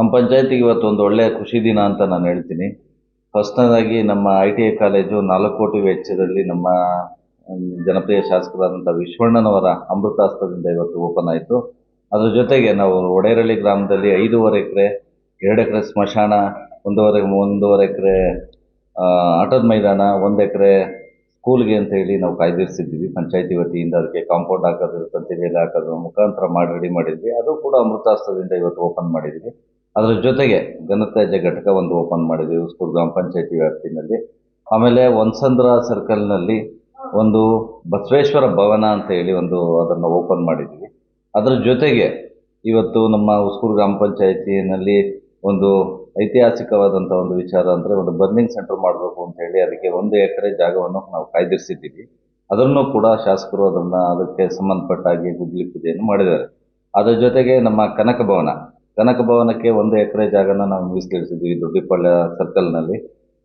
ನಮ್ಮ ಪಂಚಾಯತಿಗೆ ಇವತ್ತು ಒಂದು ಒಳ್ಳೆಯ ಖುಷಿ ದಿನ ಅಂತ ನಾನು ಹೇಳ್ತೀನಿ. ಫಸ್ಟ್ನೇದಾಗಿ ನಮ್ಮ ಐ ಟಿ ಐ ಕಾಲೇಜು ನಾಲ್ಕು ಕೋಟಿ ವೆಚ್ಚದಲ್ಲಿ ನಮ್ಮ ಜನಪ್ರಿಯ ಶಾಸಕರಾದಂಥ ವಿಶ್ವಣ್ಣನವರ ಅಮೃತಾಸ್ತ್ರದಿಂದ ಇವತ್ತು ಓಪನ್ ಆಯಿತು. ಅದರ ಜೊತೆಗೆ ನಾವು ಒಡೇರಳ್ಳಿ ಗ್ರಾಮದಲ್ಲಿ ಐದೂವರೆ ಎಕರೆ, ಎರಡು ಎಕರೆ ಸ್ಮಶಾನ, ಒಂದೂವರೆ ಒಂದೂವರೆ ಎಕರೆ ಆಟದ ಮೈದಾನ, ಒಂದು ಎಕರೆ ಸ್ಕೂಲ್ಗೆ ಅಂತ ಹೇಳಿ ನಾವು ಕಾಯ್ದಿರಿಸಿದ್ದೀವಿ. ಪಂಚಾಯತಿ ವತಿಯಿಂದ ಅದಕ್ಕೆ ಕಾಂಪೌಂಡ್ ಹಾಕೋದು ತಂತಿ ಬೇಲಿ ಹಾಕೋದು ಮುಖಾಂತರ ಮಾಡಿ, ರೆಡಿ ಮಾಡಿದ್ವಿ. ಅದು ಕೂಡ ಅಮೃತಾಸ್ತ್ರದಿಂದ ಇವತ್ತು ಓಪನ್ ಮಾಡಿದ್ವಿ. ಅದ್ರ ಜೊತೆಗೆ ಘನತ್ಯಾಜ್ಯ ಘಟಕ ಒಂದು ಓಪನ್ ಮಾಡಿದ್ವಿ, ಉಸ್ಕೂರು ಗ್ರಾಮ ಪಂಚಾಯತಿ ವ್ಯಾಪ್ತಿನಲ್ಲಿ. ಆಮೇಲೆ ಒಂದ್ಸಂದ್ರ ಸರ್ಕಲ್ನಲ್ಲಿ ಒಂದು ಬಸವೇಶ್ವರ ಭವನ ಅಂತ ಹೇಳಿ ಒಂದು ಅದನ್ನು ಓಪನ್ ಮಾಡಿದ್ವಿ. ಅದರ ಜೊತೆಗೆ ಇವತ್ತು ನಮ್ಮ ಉಸ್ಕೂರು ಗ್ರಾಮ ಪಂಚಾಯತಿನಲ್ಲಿ ಒಂದು ಐತಿಹಾಸಿಕವಾದಂಥ ಒಂದು ವಿಚಾರ ಅಂದರೆ ಒಂದು ಬರ್ನಿಂಗ್ ಸೆಂಟರ್ ಮಾಡಬೇಕು ಅಂತ ಹೇಳಿ ಅದಕ್ಕೆ ಒಂದು ಎಕರೆ ಜಾಗವನ್ನು ನಾವು ಕಾಯ್ದಿರಿಸಿದ್ದೀವಿ. ಅದನ್ನು ಕೂಡ ಶಾಸಕರು ಅದನ್ನು ಅದಕ್ಕೆ ಸಂಬಂಧಪಟ್ಟಾಗಿ ಗುದ್ಲಿ ಪೂಜೆಯನ್ನು ಮಾಡಿದ್ದಾರೆ. ಅದರ ಜೊತೆಗೆ ನಮ್ಮ ಕನಕ ಭವನ. ಕನಕ ಭವನಕ್ಕೆ ಒಂದು ಎಕರೆ ಜಾಗನ ನಾವು ಮೀಸಲಿರಿಸಿದ್ವಿ ದೊಡ್ಡಿಪಾಳ್ಯ ಸರ್ಕಲ್ನಲ್ಲಿ.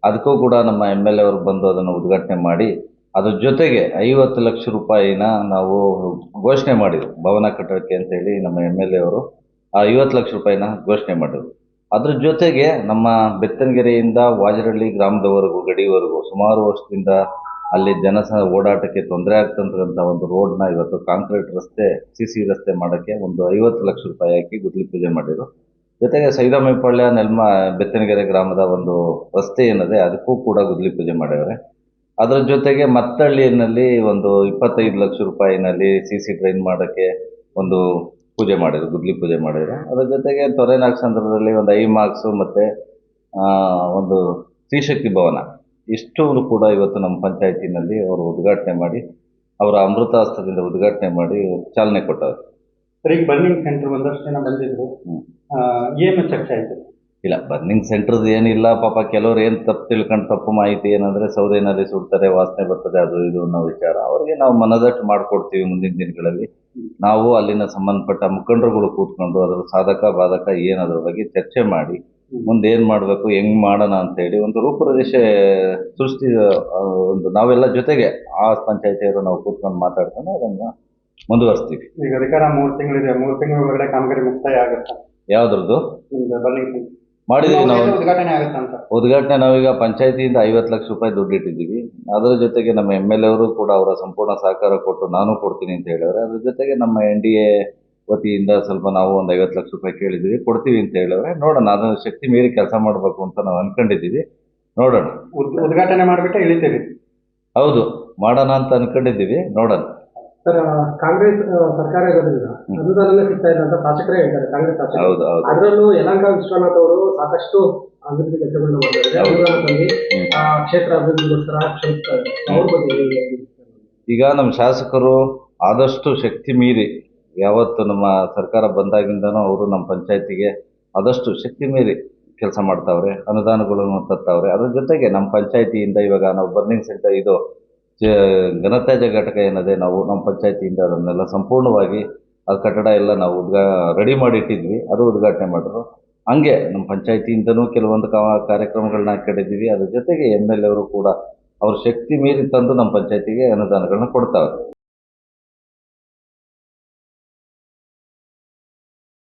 ಅದಕ್ಕೂ ಕೂಡ ನಮ್ಮ ಎಂ ಎಲ್ ಎ ಅವರು ಬಂದು ಅದನ್ನು ಉದ್ಘಾಟನೆ ಮಾಡಿ, ಅದ್ರ ಜೊತೆಗೆ ಐವತ್ತು ಲಕ್ಷ ರೂಪಾಯಿನ ನಾವು ಘೋಷಣೆ ಮಾಡಿದ್ರು ಭವನ ಕಟ್ಟೋಕ್ಕೆ ಅಂತ ಹೇಳಿ ನಮ್ಮ ಎಂ ಎಲ್ ಎ ಅವರು ಆ ಐವತ್ತು ಲಕ್ಷ ರೂಪಾಯಿನ ಘೋಷಣೆ ಮಾಡಿದ್ರು. ಅದ್ರ ಜೊತೆಗೆ ನಮ್ಮ ಬೆತ್ತನಗೆರೆಯಿಂದ ವಾಜರಳ್ಳಿ ಗ್ರಾಮದವರೆಗೂ, ಗಡಿವರೆಗೂ ಸುಮಾರು ವರ್ಷದಿಂದ ಅಲ್ಲಿ ಜನಸ ಓಡಾಟಕ್ಕೆ ತೊಂದರೆ ಆಗ್ತಂತ ಒಂದು ರೋಡ್ನ ಇವತ್ತು ಕಾಂಕ್ರೀಟ್ ರಸ್ತೆ, ಸಿ ಸಿ ರಸ್ತೆ ಮಾಡೋಕ್ಕೆ ಒಂದು ಐವತ್ತು ಲಕ್ಷ ರೂಪಾಯಿ ಹಾಕಿ ಗುದ್ದಲಿ ಪೂಜೆ ಮಾಡಿದ್ರು ಜೊತೆಗೆ ಸೈದಾಮೈಪಾಳ್ಯ ನೆಲ್ಮ, ಬೆತ್ತನಗೆರೆ ಗ್ರಾಮದ ಒಂದು ರಸ್ತೆ ಏನಿದೆ, ಅದಕ್ಕೂ ಕೂಡ ಗುದ್ದಲಿ ಪೂಜೆ ಮಾಡಿದ್ದಾರೆ ಅದರ ಜೊತೆಗೆ ಮತ್ತಳ್ಳಿಯಲ್ಲಿ ಒಂದು ಇಪ್ಪತ್ತೈದು ಲಕ್ಷ ರೂಪಾಯಿನಲ್ಲಿ ಸಿ ಸಿ ಡ್ರೈನ್ ಮಾಡೋಕ್ಕೆ ಒಂದು ಪೂಜೆ ಮಾಡಿದ್ರು ಗುದ್ಲಿ ಪೂಜೆ ಮಾಡಿದ್ರು ಅದರ ಜೊತೆಗೆ ತೊರೆನಾಗಸಂದ್ರದಲ್ಲಿ ಒಂದು ಐ ಮಾರ್ಕ್ಸು ಮತ್ತು ಒಂದು ಶ್ರೀಶಕ್ತಿ ಭವನ. ಇಷ್ಟು ಕೂಡ ಇವತ್ತು ನಮ್ಮ ಪಂಚಾಯತಿನಲ್ಲಿ ಅವರು ಉದ್ಘಾಟನೆ ಮಾಡಿ ಅವರ ಅಮೃತಾಸ್ತ್ರದಿಂದ ಉದ್ಘಾಟನೆ ಮಾಡಿ ಚಾಲನೆ ಕೊಟ್ಟವರು. ಸರ್ ಈಗ ಬರ್ನಿಂಗ್ ಸೆಂಟರ್ ಒಂದಷ್ಟು ಜನ ಬಂದಿದ್ರು. ಏನು ಚರ್ಚೆ ಆಯಿತು? ಇಲ್ಲ ಬರ್ನಿಂಗ್ ಸೆಂಟ್ರದ್ದು ಏನಿಲ್ಲ ಪಾಪ ಕೆಲವ್ರು ಏನು ತಪ್ಪು ತಿಳ್ಕೊಂಡು ತಪ್ಪು ಮಾಹಿತಿ ಏನಂದರೆ ಸೌದೆನಲ್ಲಿ ಸುಡ್ತಾರೆ ವಾಸನೆ ಬರ್ತದೆ ಅದು ಇದು ಅನ್ನೋ ವಿಚಾರ. ಅವರಿಗೆ ನಾವು ಮನದಟ್ಟು ಮಾಡಿಕೊಡ್ತೀವಿ ಮುಂದಿನ ದಿನಗಳಲ್ಲಿ. ನಾವು ಅಲ್ಲಿನ ಸಂಬಂಧಪಟ್ಟ ಮುಖಂಡರುಗಳು ಕೂತ್ಕೊಂಡು ಅದರ ಸಾಧಕ ಬಾಧಕ ಏನು ಅದರ ಬಗ್ಗೆ ಚರ್ಚೆ ಮಾಡಿ ಮುಂದೆ ಏನು ಮಾಡಬೇಕು ಹೆಂಗ್ ಮಾಡೋಣ ಅಂತ ಹೇಳಿ ಒಂದು ರೂಪುರೇಷೆ ಸೃಷ್ಟಿ ಒಂದು ನಾವೆಲ್ಲ ಜೊತೆಗೆ ಆ ಪಂಚಾಯತಿಯವರು ನಾವು ಕೂತ್ಕೊಂಡು ಮಾತಾಡ್ಕೊಂಡು ಅದನ್ನ ಮುಂದುವರಿಸ್ತೀವಿ. ಈಗ ಅಧಿಕಾರ ಮೂರು ತಿಂಗಳಿದೆ ಮೂರು ತಿಂಗಳ ಒಳಗಡೆ ಕಾಮಗಾರಿ ಮುಕ್ತಾಯ ಆಗುತ್ತೆ? ಯಾವ್ದ್ರದ್ದು? ಮಾಡಿದೀವಿ ನಾವು. ಉದ್ಘಾಟನೆ ಆಗುತ್ತೆ ಅಂತ? ಉದ್ಘಾಟನೆ ನಾವೀಗ ಪಂಚಾಯತಿಯಿಂದ ಐವತ್ತು ಲಕ್ಷ ರೂಪಾಯಿ ದುಡ್ಡು ಇಟ್ಟಿದ್ದೀವಿ. ಅದರ ಜೊತೆಗೆ ನಮ್ಮ ಎಂ ಎಲ್ ಅವರು ಕೂಡ ಅವರ ಸಂಪೂರ್ಣ ಸಹಕಾರ ಕೊಟ್ಟು ನಾನು ಕೊಡ್ತೀನಿ ಅಂತ ಹೇಳಿದ್ರೆ ಅದ್ರ ಜೊತೆಗೆ ನಮ್ಮ ಎನ್ ಡಿ ಎ ವತಿಯಿಂದ ಸ್ವಲ್ಪ ನಾವು ಒಂದು ಐವತ್ತು ಲಕ್ಷ ರೂಪಾಯಿ ಕೇಳಿದ್ದೀವಿ. ಕೊಡ್ತೀವಿ ಅಂತ ಹೇಳಿದ್ರೆ ನೋಡೋಣ ಅದನ್ನು ಶಕ್ತಿ ಮೀರಿ ಕೆಲಸ ಮಾಡಬೇಕು ಅಂತ ನಾವು ಅನ್ಕೊಂಡಿದ್ದೀವಿ. ನೋಡೋಣ. ಉದ್- ಉದ್ಘಾಟನೆ ಮಾಡಿಬಿಟ್ಟು ಇಳಿತೀರಿ ಹೌದು ಮಾಡೋಣ ಅಂತ ಅನ್ಕೊಂಡಿದ್ದೀವಿ. ನೋಡೋಣ. ಸರ್ ಕಾಂಗ್ರೆಸ್ ಆ, ಸರ್ಕಾರ ಇರೋದ್ರಿಂದ ಹ್ಮ್. ಅನುದಾನನೇ ಸಿಗ್ತಾ ಇಲ್ಲ ಅಂತ ಶಾಸಕರೇ ಹೇಳ್ತಾರೆ ಕಾಂಗ್ರೆಸ್ ಶಾಸಕರು. ಹೌದು ಹೌದು. ಅದರಲ್ಲೂ ಯಲಹಂಕ ವಿಶ್ವನಾಥ್ ಅವರು ಸಾಕಷ್ಟು ಅಭಿವೃದ್ಧಿ ಕೆಲಸಗಳನ್ನ ಮಾಡಿದ್ದಾರೆ ಹೌದು. ಅನುದಾನ ತಂದು ಹ್ಮ್. ಆ ಕ್ಷೇತ್ರ ಅಭಿವೃದ್ಧಿಗೋಸ್ಕರ ಶ್ರಮಿಸ್ತಾರೆ ಅವ್ರ ಬಗ್ಗೆ ಹೇಗೆ ಈಗ ನಮ್ಮ ಶಾಸಕರು ಆದಷ್ಟು ಶಕ್ತಿ ಮೀರಿ ಯಾವತ್ತು ನಮ್ಮ ಸರ್ಕಾರ ಬಂದಾಗಿಂದನೂ ಅವರು ನಮ್ಮ ಪಂಚಾಯತಿಗೆ ಆದಷ್ಟು ಶಕ್ತಿ ಮೀರಿ ಕೆಲಸ ಮಾಡ್ತಾವ್ರೆ, ಅನುದಾನಗಳನ್ನು ತರ್ತಾವ್ರೆ. ಅದ್ರ ಜೊತೆಗೆ ನಮ್ಮ ಪಂಚಾಯತಿಯಿಂದ ಇವಾಗ ನಾವು ಬರ್ನಿಂಗ್ ಸೆಂಟರ್ ಇದು ಘನತ್ಯಾಜ್ಯ ಘಟಕ ಏನಿದೆ, ನಾವು ನಮ್ಮ ಪಂಚಾಯತಿಯಿಂದ ಅದನ್ನೆಲ್ಲ ಸಂಪೂರ್ಣವಾಗಿ ಅದು ಕಟ್ಟಡ ಎಲ್ಲ ನಾವು ಉದ್ಘಾ ರೆಡಿ ಮಾಡಿ ಇಟ್ಟಿದ್ವಿ ಅದು ಉದ್ಘಾಟನೆ ಮಾಡಿದ್ರು. ಹಂಗೆ ನಮ್ಮ ಪಂಚಾಯತಿಯಿಂದನೂ ಕೆಲವೊಂದು ಕಾರ್ಯಕ್ರಮಗಳನ್ನ ಕಟ್ಟಿದ್ದೀವಿ. ಅದ್ರ ಜೊತೆಗೆ ಎಂ ಎಲ್ ಎವರು ಕೂಡ ಅವ್ರ ಶಕ್ತಿ ಮೀರಿ ತಂದು ನಮ್ಮ ಪಂಚಾಯತಿಗೆ ಅನುದಾನಗಳನ್ನ ಕೊಡ್ತಾವ್ರೆ.